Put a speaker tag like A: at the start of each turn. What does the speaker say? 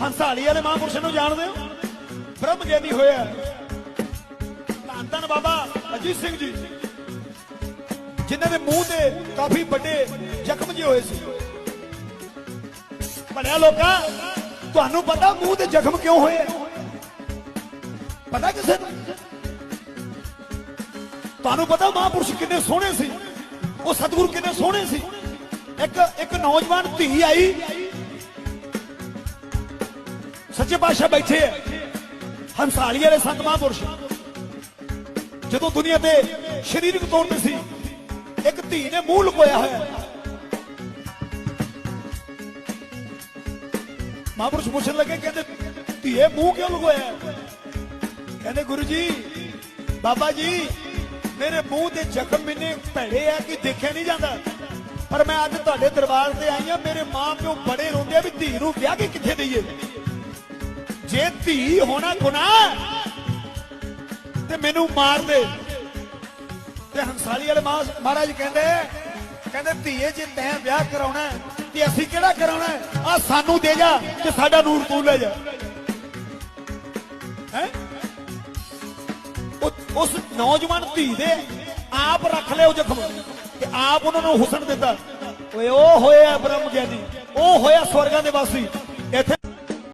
A: ਹੰਸਾਲੀ ਵਾਲੇ ਮਹਾਂਪੁਰਸ਼ ਨੂੰ ਜਾਣਦੇ ਹੋ? ਬ੍ਰਹਮ ਗਿਆਨੀ ਹੋਇਆ ਧੰਨ ਧੰਨ ਬਾਬਾ ਅਜੀਤ ਸਿੰਘ ਜੀ। ਜਿਨ੍ਹਾਂ ਦੇ ਮੂੰਹ ਤੇ ਕਾਫੀ ਵੱਡੇ ਜ਼ਖਮ ਜਿਹੇ ਹੋਏ ਸੀ। ਭਲਿਆ ਲੋਕਾਂ, ਤੁਹਾਨੂੰ ਪਤਾ ਮੂੰਹ ਤੇ ਜ਼ਖਮ ਕਿਉਂ ਹੋਏ ਪਤਾ ਕਿਸੇ ਨੂੰ? ਤੁਹਾਨੂੰ ਪਤਾ ਮਹਾਂਪੁਰਸ਼ ਕਿੰਨੇ ਸੋਹਣੇ ਸੀ? ਉਹ ਸਤਿਗੁਰੂ ਕਿੰਨੇ ਸੋਹਣੇ ਸੀ? ਇੱਕ ਇੱਕ ਨੌਜਵਾਨ ਧੀ ਆਈ ਸੱਚੇ ਪਾਤਸ਼ਾਹ ਬੈਠੇ ਆ। ਹੰਸਾਲੀ ਵਾਲੇ ਸੰਤ ਮਹਾਂਪੁਰਸ਼। ਜਦੋਂ ਦੁਨੀਆ ਤੇ ਸਰੀਰਕ ਤੌਰ ਤੇ ਸੀ, ਇੱਕ ਧੀ ਨੇ ਮੂੰਹ ਲੁਕੋਇਆ ਹੋਇਆ। ਮਹਾਂਪੁਰਸ਼ ਪੁੱਛਣ ਲੱਗੇ, ਕਹਿੰਦੇ, ਧੀਏ, ਮੂੰਹ ਕਿਉਂ ਲੁਕੋਇਆ? ਕਹਿੰਦੇ ਗੁਰੂ ਜੀ ਬਾਬਾ ਜੀ, ਮੇਰੇ ਮੂੰਹ ਤੇ ਜ਼ਖਮ ਇੰਨੇ ਭੈੜੇ ਆ ਕਿ ਦੇਖਿਆ ਨਹੀਂ ਜਾਂਦਾ। ਪਰ ਮੈਂ ਅੱਜ ਤੁਹਾਡੇ ਦਰਬਾਰ ਤੇ ਆਈ ਆ ਮੇਰੇ ਮਾਂ ਪਿਓ ਬੜੇ ਰੋਂਦੇ ਆ ਵੀ ਧੀ ਨੂੰ ਵਿਆਹ ਕੇ ਕਿੱਥੇ ਦਈਏ? ਜੇ ਧੀ ਹੋਣਾ ਗੁਨਾਹ ਤੇ ਮੈਨੂੰ ਮਾਰ ਦੇ। ਤੇ ਹੰਸਾਲੀ ਵਾਲੇ ਮਹਾਰਾਜ ਕਹਿੰਦੇ ਕਹਿੰਦੇ ਧੀਏ, ਜੇ ਤੈਂ ਵਿਆਹ ਕਰਾਉਣਾ ਤੇ ਅਸੀਂ ਕਿਹੜਾ ਕਰਾਉਣਾ ਆ ਸਾਨੂੰ ਦੇ ਜਾ, ਤੇ ਸਾਡਾ ਨੂਰ ਤੂੰ ਲੈ ਜਾ। ਹੈ? ਉਸ ਨੌਜਵਾਨ ਧੀ ਦੇ ਆਪ ਰੱਖ ਲਿਓ ਜ਼ਖਮ, ਤੇ ਆਪ ਉਹਨਾਂ ਨੂੰ ਹੁਸਨ ਦਿੱਤਾ। ਓਏ, ਉਹ ਹੋਇਆ ਬ੍ਰਹਮ ਗਿਆਨੀ ਉਹ ਹੋਇਆ ਸਵਰਗਾਂ ਦੇ ਵਾਸੀ। ਇੱਥੇ